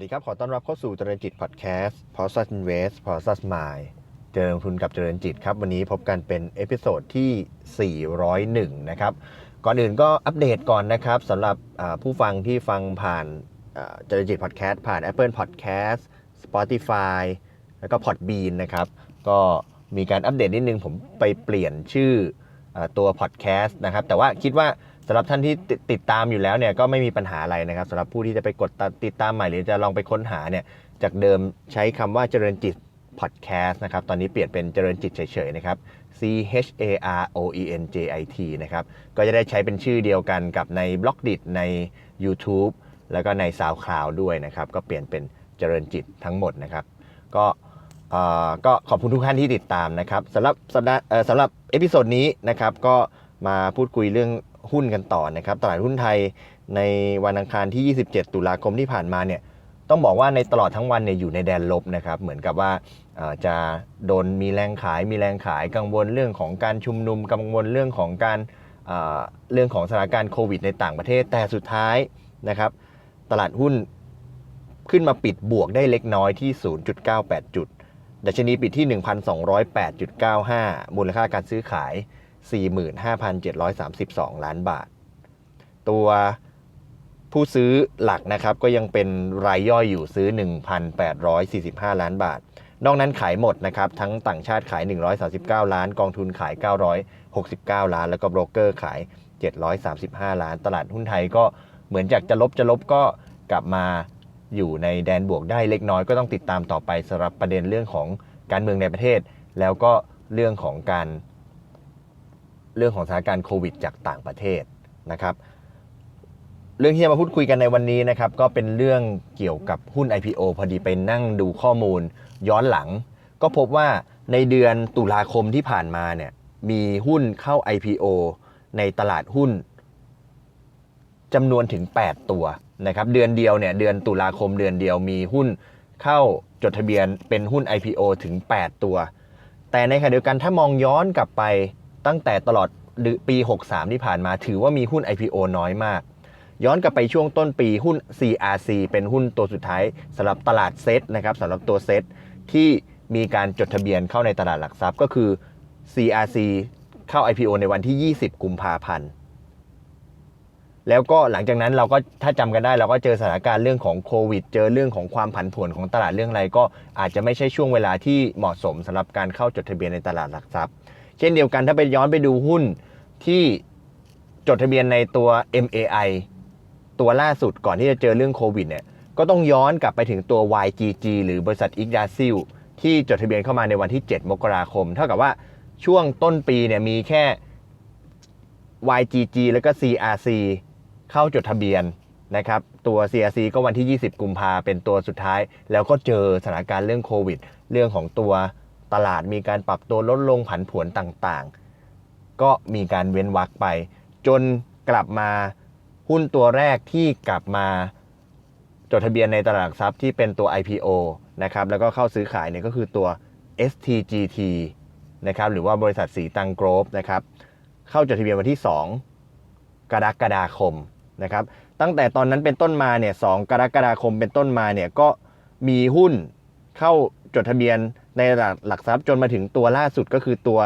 วัสดีครับ ขอต้อนรับเข้าสู่เจริญจิตพอดแคสต์ p o s t u Invest p o s t u Mind เจริญลงทุนกับเจริญจิตครับ วันนี้พบกันเป็นเอพิโซดที่ 401 นะครับ ก่อนอื่นก็อัปเดตก่อนนะครับสำหรับผู้ฟังที่ฟังผ่านเจริญจิตพอดแคสต์ผ่าน Apple Podcast Spotify แล้วก็ Podbean นะครับ ก็มีการอัปเดตนิดนึงผมไปเปลี่ยนชื่ออตัวพอดแคสต์นะครับ แต่ว่าคิดว่า สำหรับท่านที่ติดตามอยู่แล้วเนี่ยก็ไม่มีปัญหาอะไรนะครับสำหรับผู้ที่จะไปกดติดตามใหม่หรือจะลองไปค้นหาเนี่ยจากเดิมใช้คำว่าเจริญจิตพอดแคสต์นะครับตอนนี้เปลี่ยนเป็นเจริญจิตเฉยๆนะครับ C H A R O E N J I T นะครับก็จะได้ใช้เป็นชื่อเดียวกันกับในบล็อกดิใน YouTube แล้วก็ใน SoundCloud ด้วยนะครับ ก็เปลี่ยนเป็นเจริญจิตทั้งหมดนะครับ ก็เอ่อก็ขอบคุณทุกท่านที่ติดตามนะครับสำหรับสำหรับเอพิโซดนี้นะครับก็มาพูดคุยเรื่อง หุ้นกันต่อนะครับ ตลาดหุ้นไทยในวันอังคารที่ 27 ตุลาคมที่ผ่านมาเนี่ยต้องบอกว่าในตลอดทั้งวันเนี่ยอยู่ในแดนลบนะครับ เหมือนกับว่าจะโดนมีแรงขายมีแรงขายกังวลเรื่องของการชุมนุมกังวลเรื่องของการเเรื่องของสถานการณ์โควิดในต่างประเทศ แต่สุดท้ายนะครับ ตลาดหุ้นขึ้นมาปิดบวกได้เล็กน้อยที่ 0.98 จุด ดัชนีปิดที่ 1,208.95 มูลค่าการซื้อขาย 45,732 ล้านบาท ตัวผู้ซื้อหลักนะครับก็ยังเป็นรายย่อยอยู่ซื้อ 1,845 ล้านบาท นอกนั้นขายหมดนะครับ ทั้งต่างชาติขาย 139 ล้าน กองทุนขาย 969 ล้าน แล้วก็โบรกเกอร์ขาย 735 ล้าน ตลาดหุ้นไทยก็เหมือนจากจะลบจะลบก็กลับมาอยู่ในแดนบวกได้เล็กน้อยก็ต้องติดตามต่อไปสำหรับประเด็นเรื่องของการเมืองในประเทศ แล้วก็เรื่องของการ เรื่องของสถานการณ์โควิด จากต่างประเทศนะครับ เรื่องที่จะมาพูดคุยกันในวันนี้นะครับก็เป็นเรื่องเกี่ยวกับหุ้น IPO พอดีไปนั่งดูข้อมูล ย้อนหลัง ก็พบว่าในเดือนตุลาคมที่ผ่านมาเนี่ยมีหุ้นเข้า IPO ในตลาดหุ้นจำนวนถึง 8 ตัวนะครับเดือนเดียวเนี่ยเดือนตุลาคมเดือนเดียวมีหุ้นเข้าจดทะเบียนเป็นหุ้น IPO ถึง 8 ตัว แต่ในขณะเดียวกันถ้ามองย้อนกลับไปตั้งแต่ตลอด ปี 63 ที่ผ่านมาถือว่ามีหุ้น IPO น้อยมาก ย้อนกลับไปช่วงต้นปีหุ้น CRC เป็นหุ้นตัวสุดท้ายสำหรับตลาดเซตนะครับสำหรับตัวเซตที่มีการจดทะเบียนเข้าในตลาดหลักทรัพย์ก็คือ CRC เข้า IPO ในวันที่ 20 กุมภาพันธ์แล้วก็หลังจากนั้นเราก็ถ้าจำกันได้เราก็เจอสถานการณ์เรื่องของโควิด เจอเรื่องของความผันผวนของตลาดเรื่องอะไร ก็อาจจะไม่ใช่ช่วงเวลาที่เหมาะสมสำหรับการเข้าจดทะเบียนในตลาดหลักทรัพย์ เช่นเดียวกันถ้าไปย้อนไปดูหุ้น ที่จดทะเบียนในตัว MAI ตัวล่าสุดก่อนที่จะเจอเรื่องโควิดเนี่ยก็ต้องย้อนกลับไปถึงตัว YGG หรือบริษัทอิกดาซิลที่จดทะเบียนเข้ามาในวันที่ 7 มกราคม เท่ากับว่าช่วงต้นปีเนี่ยมีแค่ YGG แล้วก็ CRC เข้าจดทะเบียนนะครับตัว CRC ก็วันที่ 20 กุมภาเป็นตัวสุดท้าย แล้วก็เจอสถานการณ์เรื่องโควิด เรื่องของตัวตลาดมีการปรับตัวลดลงผันผวนต่าง ก็มีการเว้นวักไป จนกลับมาหุ้นตัวแรกที่กลับมาจดทะเบียนในตลาดหลักทรัพย์ที่เป็นตัว IPO นะครับแล้วก็เข้าซื้อขายเนี่ยก็คือตัว STGT นะครับหรือว่าบริษัทสีตังโกรฟนะครับเข้าจดทะเบียนวันที่ 2 กรกฎาคมนะครับตั้งแต่ตอนนั้นเป็นต้นมาเนี่ย2กรกฎาคมเป็นต้นมาเนี่ยก็มีหุ้นเข้าจดทะเบียนในตลาดหลักทรัพย์จนมาถึงตัวล่าสุดก็คือตัว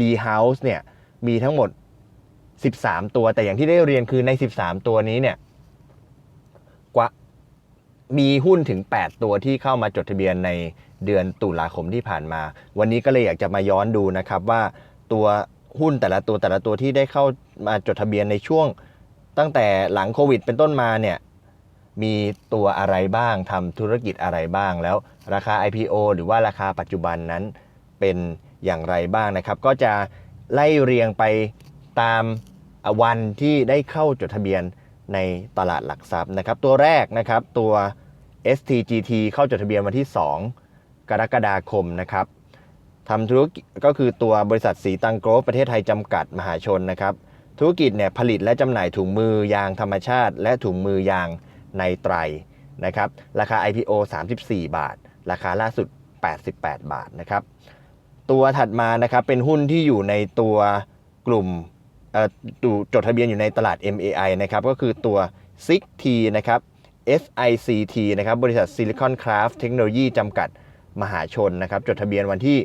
D House เนี่ย มีทั้งหมด 13 ตัว แต่อย่างที่ได้เรียนคือใน 13 ตัวนี้เนี่ยกว่ามีหุ้นถึง 8 ตัวที่เข้ามาจดทะเบียนในเดือนตุลาคมที่ผ่านมา วันนี้ก็เลยอยากจะมาย้อนดูนะครับว่าตัวหุ้นแต่ละตัวแต่ละตัวที่ได้เข้ามาจดทะเบียนในช่วง ตั้งแต่หลังโควิด เป็นต้นมาเนี่ยมีตัวอะไรบ้างทำธุรกิจอะไรบ้าง แล้วราคา IPO หรือว่าราคาปัจจุบันนั้นเป็นอย่างไรบ้างนะครับ ก็จะ ไล่เรียงไปตามวันที่ได้เข้าจดทะเบียนในตลาดหลักทรัพย์นะครับ ตัวแรกนะครับตัว STGT เข้าจดทะเบียนวันที่ 2 กรกฎาคมนะครับทำธุรกิจก็คือตัวบริษัทสีตังโกรประเทศไทยจำกัดมหาชนนะครับ ธุรกิจเนี่ยผลิตและจำหน่ายถุงมือยางธรรมชาติ และถุงมือยางในไตรนะครับ ราคา IPO 34 บาท ราคาล่าสุด 88 บาทนะครับ ตัวถัดมานะครับเป็นหุ้นที่อยู่ในตัวกลุ่มดูจดทะเบียนอยู่ในตลาด MAI นะครับก็คือตัว SIG T นะครับ SICT นะครับบริษัท Silicon Craft Technology จำกัดมหาชนนะครับจดทะเบียนวันที่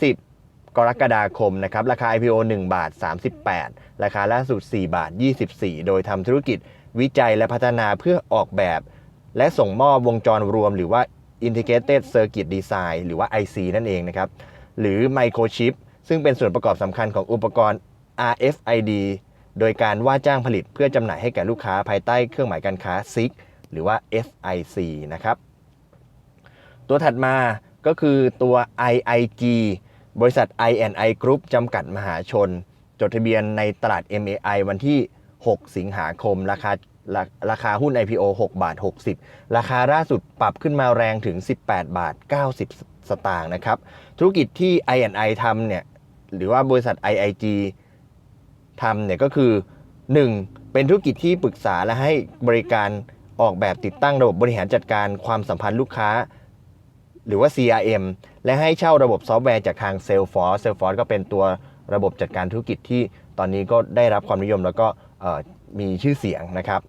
30 กรกฎาคมนะครับราคา IPO 1 บาท 38 ราคาล่าสุด 4 บาท 24 โดยทำธุรกิจวิจัยและพัฒนาเพื่อออกแบบ และส่งมอบวงจรรวมหรือว่า Integrated Circuit Design หรือว่า IC นั่นเองนะครับ หรือ Microchip ซึ่งเป็นส่วนประกอบสำคัญของอุปกรณ์ RFID โดยการว่าจ้างผลิตเพื่อจำหน่ายให้แก่ลูกค้าภายใต้เครื่องหมายการค้า SIC หรือว่า SIC นะครับ ตัวถัดมาก็คือตัว IIG บริษัท I&I Group จำกัดมหาชน จดทะเบียนในตลาด MAI วันที่ 6 สิงหาคม ราคา ราราคาหุ้น IPO 6 บาท 60 ราคาล่าสุดปรับขึ้นมาแรงถึง 18 บาท 90 สตางค์นะครับ ธุรกิจที่ I&I ทำเนี่ย หรือว่าบริษัท IIG ทำเนี่ยก็คือ 1. เป็นธุรกิจที่ปรึกษาและให้บริการออกแบบติดตั้งระบบบริหารจัดการความสัมพันธ์ลูกค้า หรือว่า CRM และให้เช่าระบบซอฟต์แวร์จากทาง Salesforce Salesforce ก็เป็นตัวระบบจัดการธุรกิจที่ตอนนี้ก็ได้รับความนิยมแล้วก็ มีชื่อเสียงนะครับ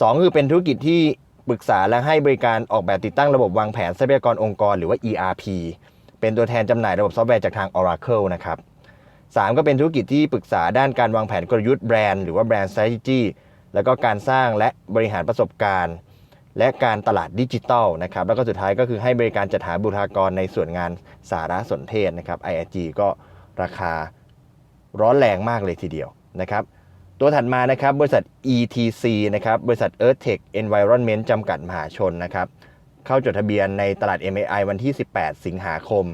สองคือเป็นธุรกิจที่ปรึกษาและให้บริการออกแบบติดตั้งระบบวางแผนทรัพยากรองค์กรหรือว่า ERP เป็นตัวแทนจำหน่ายระบบซอฟต์แวร์จากทาง Oracle นะครับ 3 ก็เป็นธุรกิจที่ปรึกษาด้านการวางแผนกลยุทธ์แบรนด์หรือว่าแบรนด์ strategy แล้วก็การสร้างและบริหารประสบการณ์ และการตลาดดิจิทัลนะครับ แล้วก็สุดท้ายก็คือให้บริการจัดหาบุคลากรในส่วนงานสารสนเทศนะครับ IIG ก็ราคาร้อนแรงมากเลยทีเดียวนะครับ ตัวถัดมานะครับบริษัท ETC นะครับบริษัท Earthtech Environment จำกัดมหาชนนะครับเข้าจดทะเบียนในตลาด MAI วันที่ 18 สิงหาคม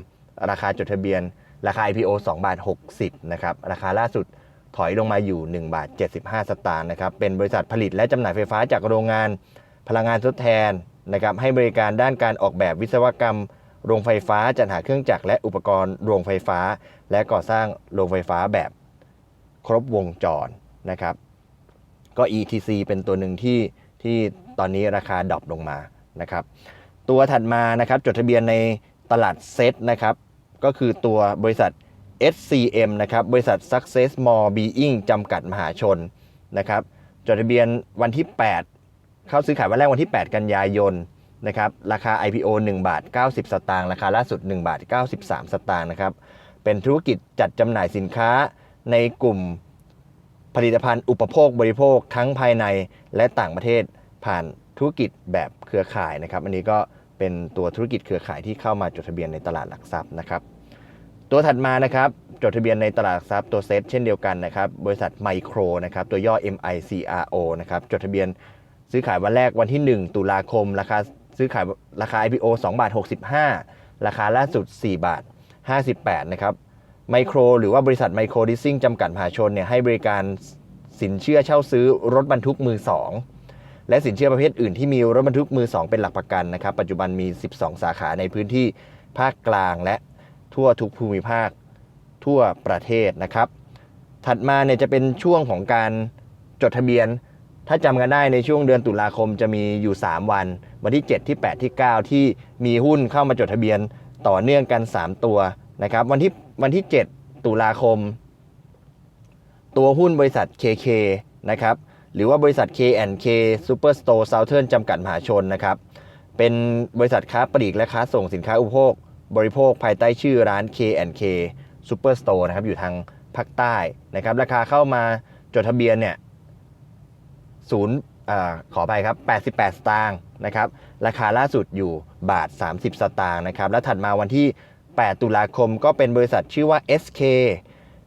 ราคาจดทะเบียนราคา IPO 2บาท60นะครับราคาล่าสุดถอยลงมาอยู่1บาท75 สตางค์นะครับเป็นบริษัทผลิตและจำหน่ายไฟฟ้าจากโรงงานพลังงานทดแทนนะครับให้บริการด้านการออกแบบวิศวกรรมโรงไฟฟ้าจัดหาเครื่องจักรและอุปกรณ์โรงไฟฟ้า และก่อสร้างโรงไฟฟ้าแบบครบวงจร นะครับ ก็ ETC เป็นตัวหนึ่งที่ที่ตอนนี้ราคาดรอปลงมานะครับ ตัวถัดมานะครับจดทะเบียนในตลาดเซตนะครับ ก็คือตัวบริษัท SCM นะครับ บริษัท Success More Being จำกัดมหาชนนะครับ จดทะเบียนวันที่ 8 เข้าซื้อขายวันแรกวันที่ 8 กันยายนนะครับ ราคา IPO 1 บาท 90 สตางค์ ราคาล่าสุด 1 บาท 93 สตางค์นะครับ เป็นธุรกิจจัดจำหน่ายสินค้าในกลุ่ม ผลิตภัณฑ์อุปโภคบริโภคทั้งภายในและต่างประเทศผ่านธุรกิจแบบเครือข่ายนะครับ อันนี้ก็เป็นตัวธุรกิจเครือข่ายที่เข้ามาจดทะเบียนในตลาดหลักทรัพย์นะครับ ตัวถัดมานะครับจดทะเบียนในตลาดหลักทรัพย์ตัวเซตเช่นเดียวกันนะครับบริษัทไมโครนะครับตัวย่อ MICRO นะครับจดทะเบียนซื้อขายวันแรกวันที่ 1 ตุลาคม ราคาซื้อขายราคา IPO 2บาท65 ราคาล่าสุด 4 บาท 58 นะครับ ไมโครหรือว่าบริษัทไมโครดิสซิ่งจำกัดมหาชนเนี่ยให้บริการสินเชื่อเช่าซื้อรถบรรทุกมือ 2 และสินเชื่อประเภทอื่นที่มีรถบรรทุกมือ 2 เป็นหลักประกันนะครับ ปัจจุบันมี 12 สาขาในพื้นที่ภาคกลางและทั่วทุกภูมิภาคทั่วประเทศนะครับ ถัดมาเนี่ยจะเป็นช่วงของการจดทะเบียน ถ้าจำกันได้ในช่วงเดือนตุลาคมจะมีอยู่ 3 วัน วันที่ 7 ที่ 8 ที่ 9 ที่มีหุ้นเข้ามาจดทะเบียนต่อเนื่องกัน 3 ตัวนะครับ วันที่ วันที่ 7 ตุลาคม ตัวหุ้นบริษัท KK นะครับหรือว่าบริษัท K&K Superstore Southern จำกัดมหาชนนะครับเป็นบริษัทค้าปลีกและค้าส่งสินค้าอุปโภค บริโภคภายใต้ชื่อร้าน K&K Superstore นะครับอยู่ทางภาคใต้นะครับราคาเข้ามาจดทะเบียนเนี่ยศูนย์ขอไปครับ 88 สตางค์นะครับ ราคาล่าสุดอยู่บาท 30 สตางค์นะครับ แล้วถัดมาวันที่ 8 ตุลาคม ก็เป็นบริษัทชื่อว่า SK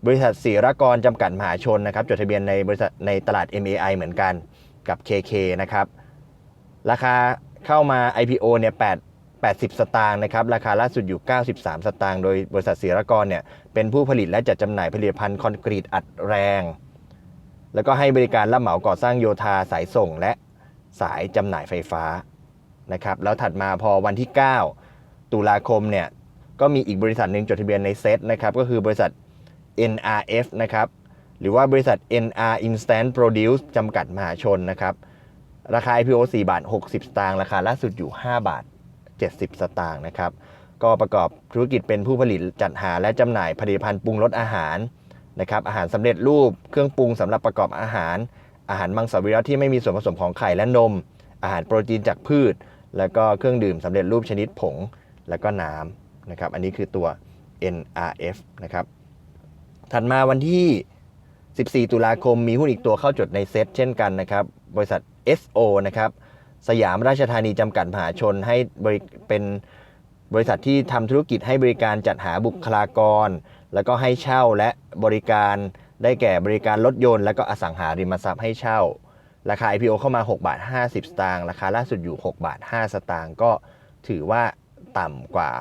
บริษัทศิรกรจำกัดมหาชนนะครับจดทะเบียนในบริษัทในตลาด MAI เหมือนกันกับ KK นะครับ ราคาเข้ามา IPO เนี่ย8 80 สตางค์นะครับ ราคาล่าสุดอยู่ 93 สตางค์ โดยบริษัทศิรกรเนี่ย เป็นผู้ผลิตและจัดจำหน่ายผลิตภัณฑ์คอนกรีตอัดแรง แล้วก็ให้บริการรับเหมาก่อสร้างโยธาสายส่งและสายจำหน่ายไฟฟ้านะครับ แล้วถัดมาพอวันที่ 9 ตุลาคมเนี่ย ก็มีอีกบริษัทหนึ่งจดทะเบียนในเซตนะครับก็คือบริษัท NRF นะครับหรือว่าบริษัท NR Instant Produce จำกัดมหาชนนะครับราคา IPO 4 บาท 60 สตางค์ราคาล่าสุดอยู่ 5 บาท 70 สตางค์นะครับก็ประกอบธุรกิจเป็นผู้ผลิตจัดหาและจำหน่ายผลิตภัณฑ์ปรุงรสอาหารนะครับอาหารสำเร็จรูปเครื่องปรุงสำหรับประกอบอาหาร อาหารมังสวิรัติที่ไม่มีส่วนผสมของไข่และนม อาหารโปรตีนจากพืช แล้วก็เครื่องดื่มสำเร็จรูปชนิดผง แล้วก็น้ำ นะครับ อันนี้คือตัว NRF นะครับ ถัดมาวันที่ 14 ตุลาคมมีหุ้นอีกตัวเข้าจดในเซ็ตเช่นกันนะครับ บริษัท SO นะครับ สยามราชธานีจำกัดมหาชนให้บริเป็นบริษัทที่ทำธุรกิจให้บริการจัดหาบุคลากร แล้วก็ให้เช่าและบริการได้แก่บริการรถยนต์แล้วก็อสังหาริมทรัพย์ให้เช่า ราคา IPO เข้ามา6บาท50 สตางค์ราคาล่าสุดอยู่ 6 บาท 5 สตางค์ก็ถือว่าต่ำกว่า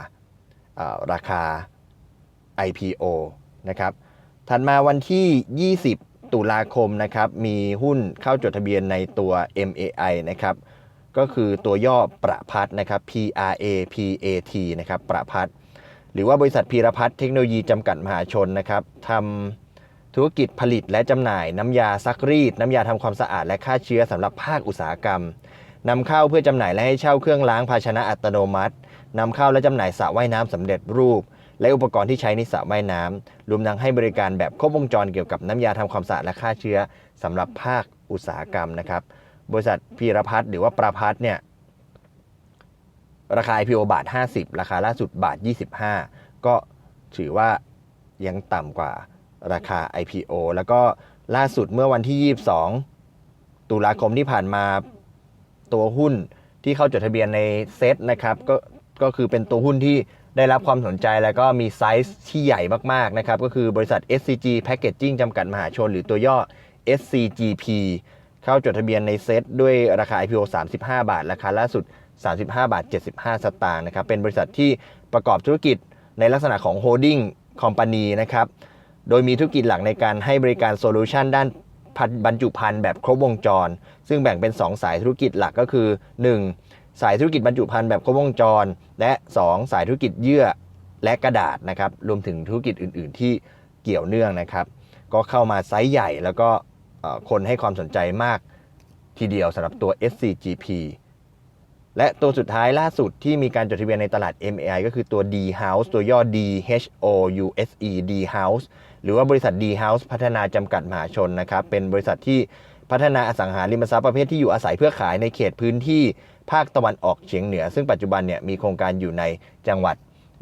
ราคา IPO นะครับถัดมาวันที่ 20 ตุลาคมนะครับมีหุ้นเข้าจดทะเบียนในตัว MAI นะครับก็คือตัวย่อประพัฒนะครับ P R A P A T นะครับประพัฒหรือว่าบริษัทพีรพัฒน์เทคโนโลยีจำกัดมหาชนนะครับทำธุรกิจผลิตและจำหน่าย น้ำยาซักรีด น้ำยาทำความสะอาดและฆ่าเชื้อสำหรับภาคอุตสาหกรรมนำเข้าเพื่อจำหน่ายและให้เช่าเครื่องล้างภาชนะอัตโนมัติ นำเข้าและจำหน่ายสระว่ายน้ำสำเร็จรูป และอุปกรณ์ที่ใช้ในสระว่ายน้ำรวมทั้งให้บริการแบบครบวงจรเกี่ยวกับน้ำยาทำความสะอาดและฆ่าเชื้อสำหรับภาคอุตสาหกรรมนะครับ บริษัทพีรพัฒน์หรือว่าประพัฒน์เนี่ยราคา IPO บาท 50 ราคาล่าสุดบาท 25 ก็ถือว่ายังต่ำกว่าราคา IPO แล้วก็ล่าสุดเมื่อวันที่ 22 ตุลาคมที่ผ่านมาตัวหุ้นที่เข้าจดทะเบียนในเซ็ตนะครับ ก็ ก็คือเป็นตัวหุ้นที่ได้รับความสนใจแล้วก็มีไซส์ที่ใหญ่มากๆนะครับก็คือบริษัท SCG Packaging จำกัดมหาชน หรือตัวย่อ SCGP เข้าจดทะเบียนในเซ็ตด้วยราคา IPO 35 บาท ราคาล่าสุด 35 บาท 75 สตางค์นะครับเป็นบริษัทที่ประกอบธุรกิจในลักษณะของโฮดดิ้งคอมพานีนะครับโดยมีธุรกิจหลักในการให้บริการโซลูชันด้านพันบรรจุภัณฑ์แบบครบวงจร ซึ่งแบ่งเป็น 2 สายธุรกิจหลักก็คือ 1. สายธุรกิจบรรจุภัณฑ์แบบครบวงจร และ 2 สายธุรกิจเยื่อและกระดาษนะครับรวมถึงธุรกิจอื่น ๆ ที่เกี่ยวเนื่องนะครับ ก็เข้ามาไซส์ใหญ่แล้วก็คนให้ความสนใจมากทีเดียวสำหรับตัว SCGP และตัวสุดท้ายล่าสุดที่มีการจดทะเบียนในตลาด MAI ก็คือตัว D House ตัวย่อ D H O U S E D House หรือว่าบริษัท D House พัฒนาจำกัดมหาชนนะครับ เป็นบริษัทที่พัฒนาอสังหาริมทรัพย์ประเภทที่อยู่อาศัยเพื่อขายในเขตพื้นที่ ภาคตะวันออกเฉียงเหนือ ซึ่งปัจจุบันเนี่ยมีโครงการอยู่ในจังหวัด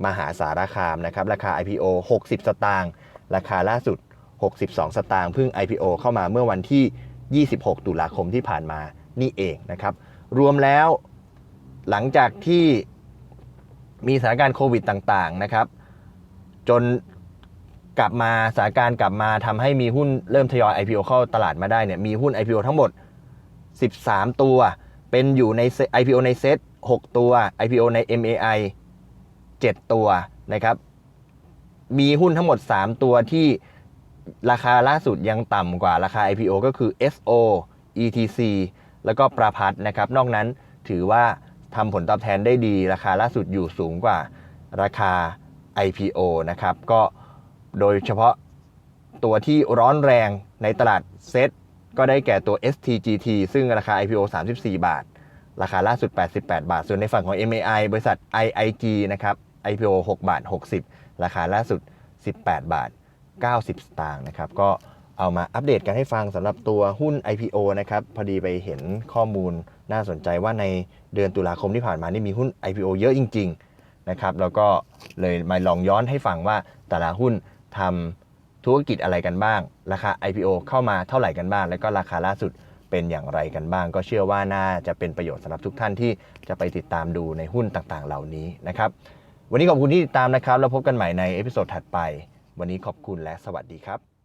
มหาสารคามนะครับราคา IPO 60 สตางค์ราคาล่าสุด 62 สตางค์เพิ่ง IPO เข้ามาเมื่อวันที่ 26 ตุลาคมที่ผ่านมานี่เองนะครับรวมแล้วหลังจากที่มีสถานการณ์โควิดต่างๆนะครับ จนกลับมาสถานการณ์กลับมาทำให้มีหุ้นเริ่มทยอย IPO เข้าตลาดมาได้เนี่ยมีหุ้น IPO ทั้งหมด 13 ตัว เป็นอยู่ใน IPO ในเซ็ต6ตัว IPO ใน MAI 7 ตัวนะครับ มีหุ้นทั้งหมด 3 ตัวที่ราคาล่าสุดยังต่ำกว่าราคา IPO ก็คือ SO ETC แล้วก็ประพัฒน์นะครับ นอกนั้นถือว่าทำผลตอบแทนได้ดี ราคาล่าสุดอยู่สูงกว่าราคา IPO นะครับ ก็โดยเฉพาะตัวที่ร้อนแรงในตลาดเซ็ต ก็ได้แก่ตัว STGT ซึ่งราคา IPO 34 บาท ราคาล่าสุด 88 บาท ส่วนในฝั่งของ MAI บริษัท IIG นะครับ IPO 6 บาท 60 ราคาล่าสุด 18 บาท 90 สตางค์นะครับ ก็เอามาอัปเดตกันให้ฟังสำหรับตัวหุ้น IPO นะครับ พอดีไปเห็นข้อมูลน่าสนใจว่าในเดือนตุลาคมที่ผ่านมานี่มีหุ้น IPO เยอะจริง ๆ นะครับ แล้วก็เลยมาลองย้อนให้ฟังว่าแต่ละหุ้นทำ ธุรกิจอะไรกันบ้าง ราคา IPO เข้ามาเท่าไหร่กันบ้าง แล้วก็ราคาล่าสุดเป็นอย่างไรกันบ้าง ก็เชื่อว่าน่าจะเป็นประโยชน์สำหรับทุกท่านที่จะไปติดตามดูในหุ้นต่างๆ เหล่านี้นะครับ วันนี้ขอบคุณที่ติดตามนะครับ แล้วพบกันใหม่ในเอพิโซดถัดไป วันนี้ขอบคุณและสวัสดีครับ